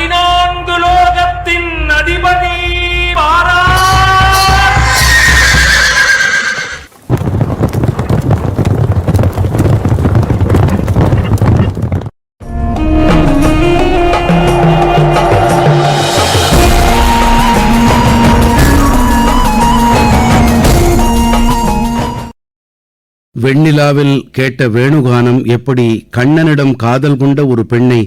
பதினான்கு லோகத்தின் அதிபதி பாரா. வெண்ணிலாவில் கேட்ட வேணுகானம் எப்படி கண்ணனிடம் காதல் கொண்ட ஒரு பெண்ணை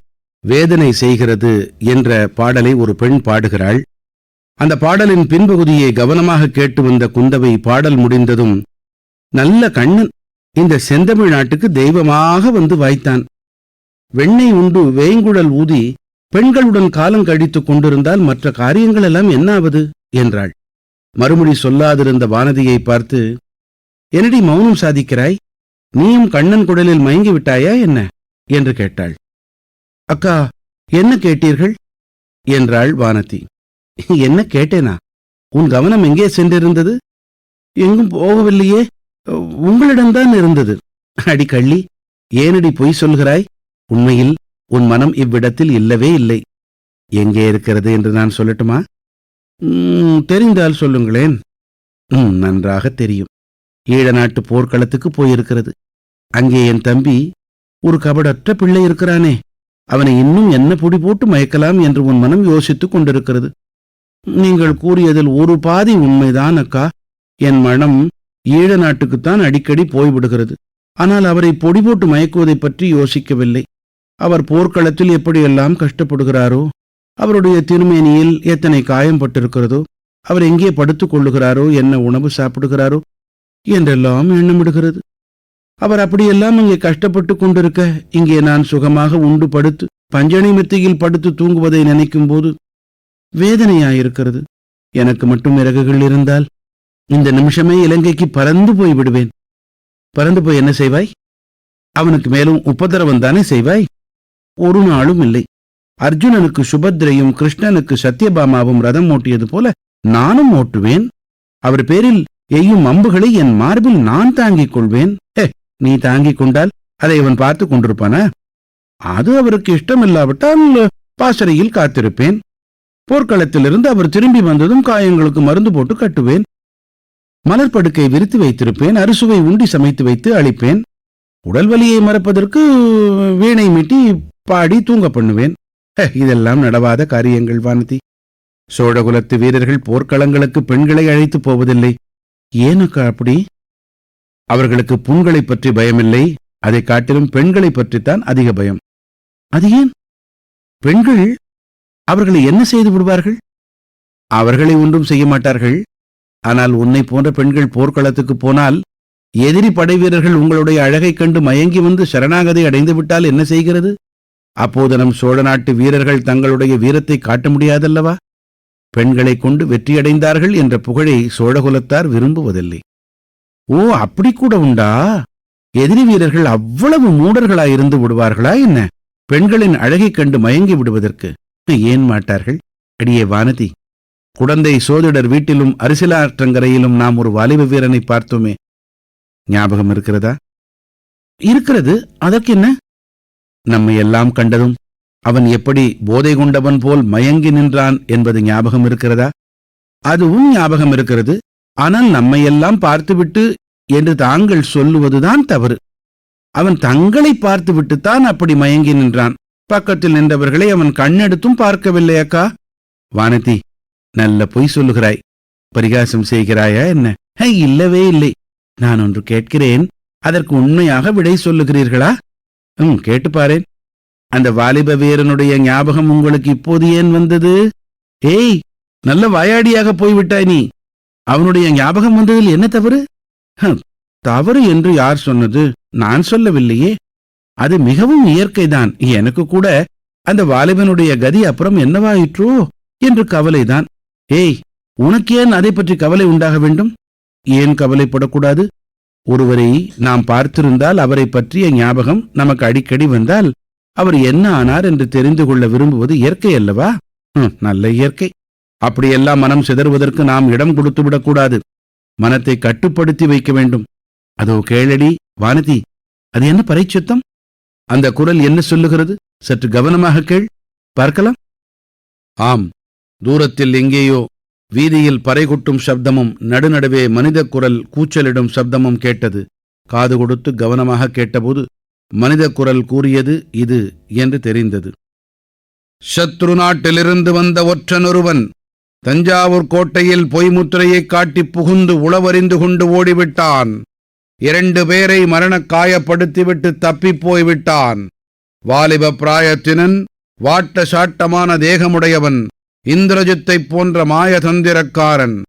வேதனை செய்கிறது என்ற பாடலை ஒரு பெண் பாடுகிறாள். அந்த பாடலின் பின்பகுதியை கவனமாக கேட்டு வந்த குந்தவை பாடல் முடிந்ததும் நல்ல கண்ணன் இந்த செந்தமிழ் நாட்டுக்கு தெய்வமாக வந்து வாய்த்தான். வெண்ணெய் உண்டு வேங்குழல் ஊதி பெண்களுடன் காலம் கழித்துக் கொண்டிருந்தால் மற்ற காரியங்கள் எல்லாம் என்னாவது? என்றாள். மறுமொழி சொல்லாதிருந்த வானதியை பார்த்து என்னடி மௌனம் சாதிக்கிறாய்? நீயும் கண்ணன் குடலில் மயங்கி விட்டாயா என்ன? என்று கேட்டாள். அக்கா என்ன கேட்டீர்கள்? என்றாள் வானதி. என்ன கேட்டேனா? உன் கவனம் எங்கே சென்றிருந்தது? எங்கும் போகவில்லையே. உங்களிடம்தான் இருந்தது. அடி கள்ளி ஏனடி பொய் சொல்கிறாய்? உண்மையில் உன் மனம் இவ்விடத்தில் இல்லவே இல்லை. எங்கே இருக்கிறது என்று நான் சொல்லட்டுமா? தெரிந்தால் சொல்லுங்களேன். நன்றாக தெரியும். ஈழ நாட்டு போர்க்களத்துக்கு போயிருக்கிறது. அங்கே என் தம்பி ஒரு கபடற்ற பிள்ளை இருக்கிறானே. அவனை இன்னும் என்ன பொடி போட்டு மயக்கலாம் என்று உன் மனம் யோசித்துக் கொண்டிருக்கிறது. நீங்கள் கூறியதில் ஒரு பாதி உண்மைதான் அக்கா. என் மனம் ஈழ நாட்டுக்குத்தான் அடிக்கடி போய்விடுகிறது. ஆனால் அவரை பொடி போட்டு மயக்குவதைப் பற்றி யோசிக்கவில்லை. அவர் போர்க்களத்தில் எப்படியெல்லாம் கஷ்டப்படுகிறாரோ அவருடைய திருமேனியில் எத்தனை காயம் பட்டிருக்கிறதோ அவர் எங்கே படுத்துக் கொள்ளுகிறாரோ என்ன உணவு சாப்பிடுகிறாரோ என்றெல்லாம் எண்ணமிடுகிறது. அவர் அப்படியெல்லாம் இங்கே கஷ்டப்பட்டு கொண்டிருக்க இங்கே நான் சுகமாக உண்டு படுத்து பஞ்சணி மெத்தையில் படுத்து தூங்குவதை நினைக்கும் போது வேதனையாயிருக்கிறது. எனக்கு மட்டும் இறகுகள் இருந்தால் இந்த நிமிஷமே இலங்கைக்கு பறந்து போய் விடுவேன். பறந்து போய் என்ன செய்வாய்? அவனுக்கு மேலும் உபதிரவம் தானே செய்வாய்? ஒரு நாளும் இல்லை. அர்ஜுனனுக்கு சுபத்ரையும் கிருஷ்ணனுக்கு சத்யபாமாவும் ரதம் ஓட்டியது போல நானும் ஓட்டுவேன். அவர் பேரில் எய்யும் அம்புகளை என் மார்பில் நான் தாங்கிக் கொள்வேன். ஹே, நீ தாங்கிக் கொண்டால் அதை அவன் பார்த்து கொண்டிருப்பானா? அது அவருக்கு இஷ்டமில்லாவிட்டால் பாசறையில் காத்திருப்பேன். போர்க்களத்திலிருந்து அவர் திரும்பி வந்ததும் காயங்களுக்கு மருந்து போட்டு கட்டுவேன். மலர்படுக்கை விரித்து வைத்திருப்பேன். அறுசுவை உண்டி சமைத்து வைத்து அளிப்பேன் உடல் வலியை மறப்பதற்கு வீணை மீட்டி பாடி தூங்க பண்ணுவேன். இதெல்லாம் நடவாத காரியங்கள் வானதி. சோழகுலத்து வீரர்கள் போர்க்களங்களுக்கு பெண்களை அழைத்து போவதில்லை. ஏனுக்கா அப்படி? அவர்களுக்கு புண்களை பற்றி பயமில்லை அதைக் காட்டிலும் பெண்களைப் பற்றித்தான் அதிக பயம். அது ஏன்? பெண்கள் அவர்களை என்ன செய்து விடுவார்கள்? அவர்களை ஒன்றும் செய்ய மாட்டார்கள். ஆனால் உன்னை போன்ற பெண்கள் போர்க்களத்துக்கு போனால் எதிரி படை வீரர்கள் உங்களுடைய அழகைக் கண்டு மயங்கி வந்து சரணாகதை அடைந்து விட்டால் என்ன செய்கிறது? அப்போது நம் சோழ நாட்டு வீரர்கள் தங்களுடைய வீரத்தை காட்ட முடியாதல்லவா? பெண்களைக் கொண்டு வெற்றியடைந்தார்கள் என்ற புகழை சோழகுலத்தார் விரும்புவதில்லை. ஓ அப்படி கூட உண்டா? எதிரி வீரர்கள் அவ்வளவு மூடர்களாயிருந்து விடுவார்களா என்ன? பெண்களின் அழகைக் கண்டு மயங்கி விடுவதற்கு ஏன் மாட்டார்கள்? அடியே வானதி குடந்தை சோதிடர் வீட்டிலும் அரிசிலாற்றங்கரையிலும் நாம் ஒரு வாலிப வீரனை பார்த்தோமே. ஞாபகம் இருக்கிறதா? இருக்கிறது. அதற்கு என்ன நம்மை எல்லாம் கண்டதும் அவன் எப்படி போதை கொண்டவன் போல் மயங்கி நின்றான் என்பது ஞாபகம் இருக்கிறதா? அதுவும் ஞாபகம் இருக்கிறது. ஆனால் நம்மையெல்லாம் பார்த்துவிட்டு என்று தாங்கள் சொல்லுவதுதான் தவறு. அவன் தங்களை பார்த்துவிட்டுத்தான் அப்படி மயங்கி நின்றான். பக்கத்தில் நின்றவர்களை அவன் கண்ணெடுத்தும் பார்க்கவில்லை அக்கா. வானதி நல்ல பொய் சொல்லுகிறாய். பரிகாசம் செய்கிறாயா என்ன? இல்லவே இல்லை. நான் ஒன்று கேட்கிறேன். அதற்கு உண்மையாக விடை சொல்லுகிறீர்களா? ம் கேட்டுப்பாரேன் அந்த வாலிப வீரனுடைய ஞாபகம் உங்களுக்கு இப்போது ஏன் வந்தது? ஏய் நல்ல வாயாடியாக போய்விட்டாய் நீ. அவனுடைய ஞாபகம் வந்ததில் என்ன தவறு? தவறு என்று யார் சொன்னது? நான் சொல்லவில்லையே. அது மிகவும் இயற்கைதான். எனக்கு கூட அந்த வாலிபனுடைய கதி அப்புறம் என்னவாயிற்றோ என்று கவலைதான். ஏய் உனக்கு ஏன் அதை பற்றி கவலை உண்டாக வேண்டும்? ஏன் கவலைப்படக்கூடாது? ஒருவரை நாம் பார்த்திருந்தால் அவரை பற்றிய ஞாபகம் நமக்கு அடிக்கடி வந்தால் அவர் என்ன ஆனார் என்று தெரிந்து கொள்ள விரும்புவது இயற்கை அல்லவா? ஹம், நல்ல இயற்கை. அப்படியெல்லாம் மனம் சிதறுவதற்கு நாம் இடம் கொடுத்து விடக்கூடாது. மனத்தை கட்டுப்படுத்தி வைக்க வேண்டும். அதோ கேளடி வானதி அது என்ன பறைச்சத்தம் அந்த குரல் என்ன சொல்லுகிறது? சற்று கவனமாக கேள். பார்க்கலாம். ஆம் தூரத்தில் எங்கேயோ வீதியில் பறைகுட்டும் சப்தமும் நடுநடுவே மனித குரல் கூச்சலிடும் சப்தமும் கேட்டது. காது கொடுத்து கவனமாக கேட்டபோது மனித குரல் கூறியது இது என்று தெரிந்தது. சத்ரு நாட்டிலிருந்து வந்த ஒற்றனொருவன் தஞ்சாவூர் கோட்டையில் பொய்முத்திரையைக் காட்டிப் புகுந்து உளவறிந்து கொண்டு ஓடிவிட்டான். இரண்டு பேரை மரணக் காயப்படுத்திவிட்டு தப்பிப் போய்விட்டான். வாலிப பிராயத்தினன் வாட்ட சாட்டமான தேகமுடையவன் இந்திரஜித்தைப் போன்ற மாயதந்திரக்காரன்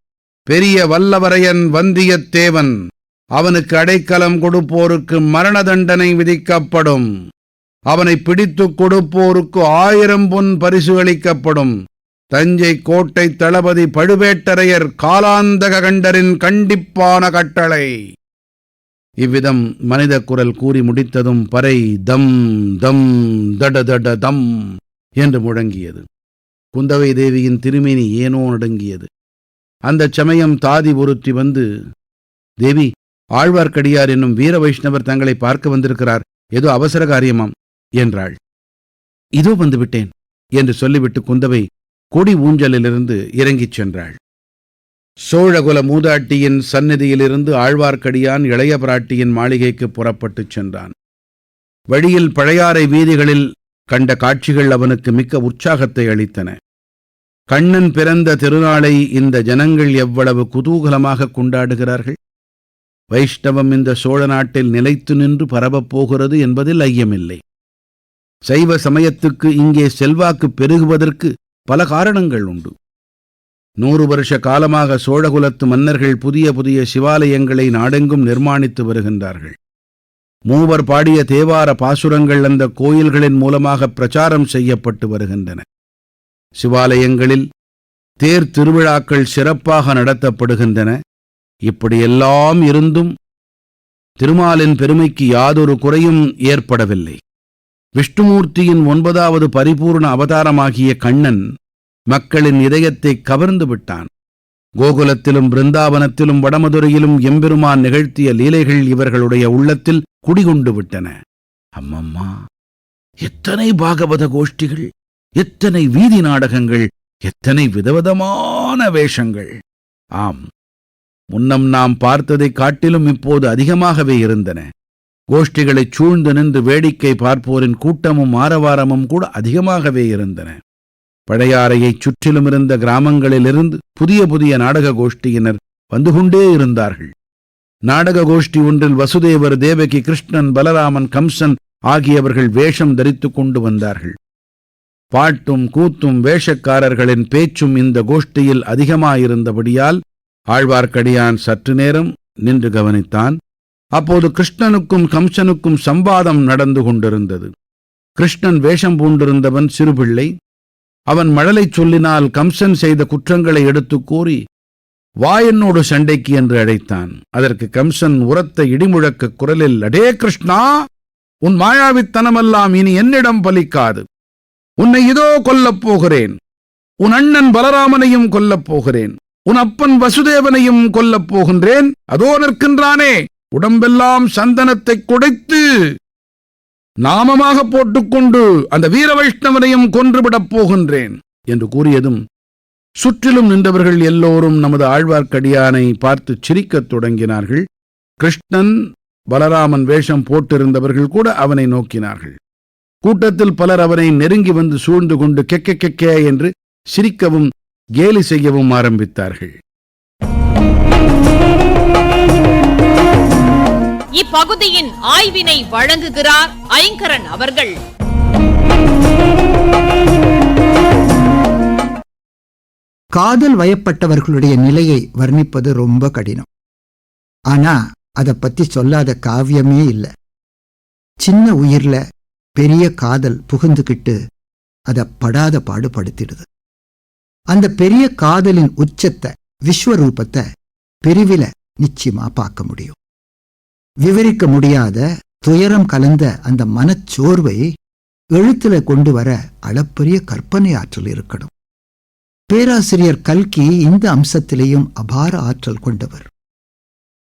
பெரிய வல்லவரையன் வந்தியத்தேவன் அவனுக்கு அடைக்கலம் கொடுப்போருக்கு மரண தண்டனை விதிக்கப்படும். அவனை பிடித்துக் கொடுப்போருக்கு ஆயிரம் பொன் பரிசு அளிக்கப்படும். தஞ்சை கோட்டை தளபதி பழுவேட்டரையர் காலாந்தக கண்டரின் கண்டிப்பான கட்டளை. இவ்விதம் மனித குரல் கூறி முடித்ததும் பறை தம் தம் தட தட தம் என்று முழங்கியது. குந்தவை தேவியின் திருமேனி ஏனோ நடுங்கியது. அந்தச் சமயம் தாதி ஒருத்தி வந்து தேவி ஆழ்வார்க்கடியார் என்னும் வீர வைஷ்ணவர் தங்களை பார்க்க வந்திருக்கிறார். ஏதோ அவசர காரியமாம் என்றாள். இதோ வந்துவிட்டேன் என்று சொல்லிவிட்டு குந்தவை கொடி ஊஞ்சலிலிருந்து இறங்கிச் சென்றாள். சோழகுல மூதாட்டியின் சந்நிதியிலிருந்து ஆழ்வார்க்கடியான் இளைய பிராட்டியின் மாளிகைக்கு புறப்பட்டுச் சென்றான். வழியில் பழையாறை வீதிகளில் கண்ட காட்சிகள் அவனுக்கு மிக்க உற்சாகத்தை அளித்தன. கண்ணன் பிறந்த திருநாளை இந்த ஜனங்கள் எவ்வளவு குதூகலமாக கொண்டாடுகிறார்கள்? வைஷ்ணவம் இந்த சோழ நாட்டில் நிலைத்து நின்று பரவப் போகிறது என்பதில் ஐயமில்லை. சைவ சமயத்துக்கு இங்கே செல்வாக்கு பெருகுவதற்கு பல காரணங்கள் உண்டு. நூறு வருஷ காலமாக சோழகுலத்து மன்னர்கள் புதிய புதிய சிவாலயங்களை நாடெங்கும் நிர்மாணித்து வருகின்றார்கள். மூவர் பாடிய தேவார பாசுரங்கள் அந்த கோயில்களின் மூலமாக பிரச்சாரம் செய்யப்பட்டு வருகின்றன. சிவாலயங்களில் தேர் திருவிழாக்கள் சிறப்பாக நடத்தப்படுகின்றன. இப்படியெல்லாம் இருந்தும் திருமாலின் பெருமைக்கு யாதொரு குறையும் ஏற்படவில்லை. விஷ்ணுமூர்த்தியின் ஒன்பதாவது பரிபூர்ண அவதாரமாகிய கண்ணன் மக்களின் இதயத்தை கவர்ந்து விட்டான். கோகுலத்திலும் பிருந்தாவனத்திலும் வடமதுரையிலும் எம்பெருமான் நிகழ்த்திய லீலைகள் இவர்களுடைய உள்ளத்தில் குடிகொண்டு விட்டன. அம்மம்மா எத்தனை பாகவத கோஷ்டிகள் எத்தனை வீதி நாடகங்கள் எத்தனை விதவிதமான வேஷங்கள். ஆம் முன்னம் நாம் பார்த்ததைக் காட்டிலும் இப்போது அதிகமாகவே இருந்தன. கோஷ்டிகளைச் சூழ்ந்து நின்று வேடிக்கை பார்ப்போரின் கூட்டமும் ஆரவாரமும் கூட அதிகமாகவே இருந்தன. பழையாறையைச் சுற்றிலும் இருந்த கிராமங்களிலிருந்து புதிய புதிய நாடக கோஷ்டியினர் வந்து கொண்டே இருந்தார்கள். நாடக கோஷ்டி ஒன்றில் வசுதேவர் தேவகி கிருஷ்ணன் பலராமன் கம்சன் ஆகியவர்கள் வேஷம் தரித்துக் கொண்டு வந்தார்கள். பாட்டும் கூத்தும் வேஷக்காரர்களின் பேச்சும் இந்த கோஷ்டியில் அதிகமாயிருந்தபடியால் ஆழ்வார்க்கடியான் சற்று நேரம் நின்று கவனித்தான். அப்போது கிருஷ்ணனுக்கும் கம்சனுக்கும் சம்பாதம் நடந்து கொண்டிருந்தது. கிருஷ்ணன் வேஷம் பூண்டிருந்தவன் சிறுபிள்ளை. அவன் மழலைச் சொல்லினால் கம்சன் செய்த குற்றங்களை எடுத்துக் கூறி வாயனோடு சண்டைக்கு என்று அழைத்தான். அதற்கு கம்சன் உரத்த இடிமுழக்க குரலில் அடே கிருஷ்ணா உன் மாயாவித்தனமெல்லாம் இனி என்னிடம் பலிக்காது. உன்னை இதோ கொல்லப் போகிறேன். உன் அண்ணன் பலராமனையும் கொல்லப் போகிறேன். உன் அப்பன் வசுதேவனையும் கொல்லப் போகின்றேன். அதோ நிற்கின்றானே! உடம்பெல்லாம் சந்தனத்தைக் குடைத்து நாமமாக போட்டுக்கொண்டு அந்த வீர வைஷ்ணவனையும் கொன்றுவிடப் போகின்றேன் என்று கூறியதும் சுற்றிலும் நின்றவர்கள் எல்லோரும் நமது ஆழ்வார்க்கடியானை பார்த்து சிரிக்கத் தொடங்கினார்கள். கிருஷ்ணன் பலராமன் வேஷம் போட்டிருந்தவர்கள் கூட அவனை நோக்கினார்கள். கூட்டத்தில் பலர் அவனை நெருங்கி வந்து சூழ்ந்து கொண்டு கெக்க கெக்கே என்று சிரிக்கவும் கேலி செய்யவும் ஆரம்பித்தார்கள். இப்பகுதியின் ஆய்வினை வழங்குகிறார் ஐங்கரன் அவர்கள். காதல் வயப்பட்டவர்களுடைய நிலையை வர்ணிப்பது ரொம்ப கடினம். ஆனா அதை பத்தி சொல்லாத காவியமே இல்ல. சின்ன உயிர்ல பெரிய காதல் புகுந்துகிட்டு அதை படாத பாடுபடுத்திடுது. அந்த பெரிய காதலின் உச்சத்தை விஸ்வரூபத்தை பிரிவில நிச்சயமா பார்க்க முடியும். விவரிக்க முடியாத துயரம் கலந்த அந்த மனச்சோர்வை எழுத்துல கொண்டு வர அளப்பரிய கற்பனை ஆற்றல் இருக்கணும். பேராசிரியர் கல்கி இந்த அம்சத்திலேயும் அபார ஆற்றல் கொண்டவர்.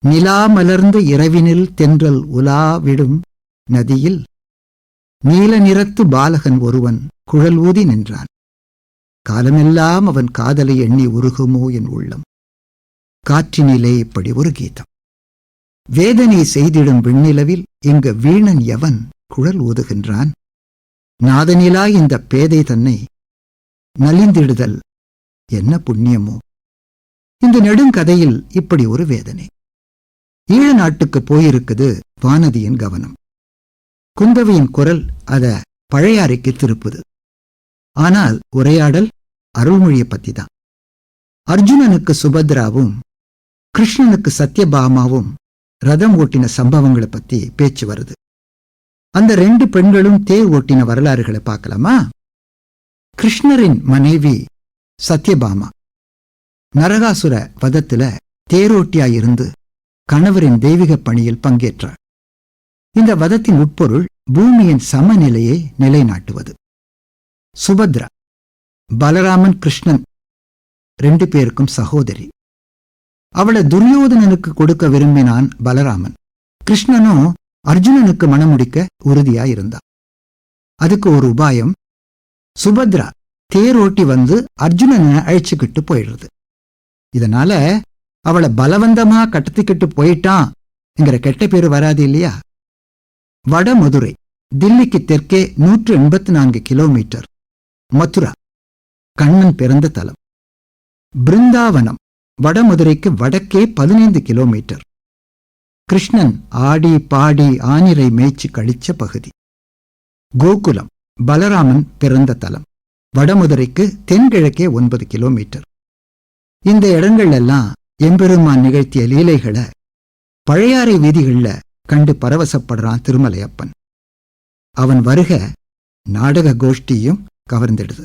நிலா மலர்ந்த இரவினில் தென்றல் உலாவிடும் நதியில் நீல நிறத்து பாலகன் ஒருவன் குழல் ஊதி நின்றான். காலமெல்லாம் அவன் காதலை எண்ணி உருகுமோ என் உள்ளம். காற்றினிலே இப்படி ஒரு கீதம். வேதனை செய்திடும் விண்ணிலவில் இங்கு வீணன் எவன் குழல் ஊதுகின்றான்? நாதனிலா இந்த பேதை தன்னை நலிந்திடுதல் என்ன புண்ணியமோ? இந்த நெடுங்கதையில் இப்படி ஒரு வேதனை. ஈழ நாட்டுக்கு போயிருக்குது வானதியின் கவனம். குந்தவையின் குரல் அத பழையாறைக்கு திருப்புது. ஆனால் உரையாடல் அருள்மொழியை பத்தி தான் அர்ஜுனனுக்கு சுபத்ராவும் கிருஷ்ணனுக்கு சத்யபாமாவும் ரதம் ஓட்டின சம்பவங்களை பத்தி பேச்சு வருது. அந்த ரெண்டு பெண்களும் தேர் ஓட்டின வரலாறுகளை பார்க்கலாமா? கிருஷ்ணரின் மனைவி சத்யபாமா. நரகாசுர வதத்துல தேரோட்டியாயிருந்து கணவரின் தெய்வீக பணியில் பங்கேற்றார் இந்த வதத்தின் உட்பொருள் பூமியின் சமநிலையை நிலைநாட்டுவது. சுபத்ரா. பலராமன் கிருஷ்ணன் ரெண்டு பேருக்கும் சகோதரி. அவளை துரியோதனனுக்கு கொடுக்க விரும்பினான் பலராமன். கிருஷ்ணனும் அர்ஜுனனுக்கு மணமுடிக்க உறுதியா இருந்தான் அதுக்கு ஒரு உபாயம் சுபத்ரா தேரோட்டி வந்து அர்ஜுனனை அழைச்சுக்கிட்டு போயிடுறது. இதனால அவளை பலவந்தமா கட்டத்திக்கிட்டு போயிட்டான் என்கிற கெட்ட பேரு வராது இல்லையா? வடமதுரை தில்லிக்கு தெற்கே நூற்று எண்பத்தி நான்கு கிலோமீட்டர். மதுரா கண்ணன் பிறந்த தலம். பிருந்தாவனம் வடமதுரைக்கு வடக்கே பதினைந்து கிலோமீட்டர். கிருஷ்ணன் ஆடி பாடி ஆனிரை மேய்ச்சி கழிச்ச பகுதி. கோகுலம் பலராமன் பிறந்த தலம். வடமதுரைக்கு தென்கிழக்கே ஒன்பது கிலோமீட்டர். இந்த இடங்கள் எல்லாம் எம்பெருமான் நிகழ்த்திய லீலைகளை பழையாறை வீதிகள்ல கண்டு பரவசப்படுறான் திருமலையப்பன். அவன் வருக நாடக கோஷ்டியும் கவர்ந்திடுது.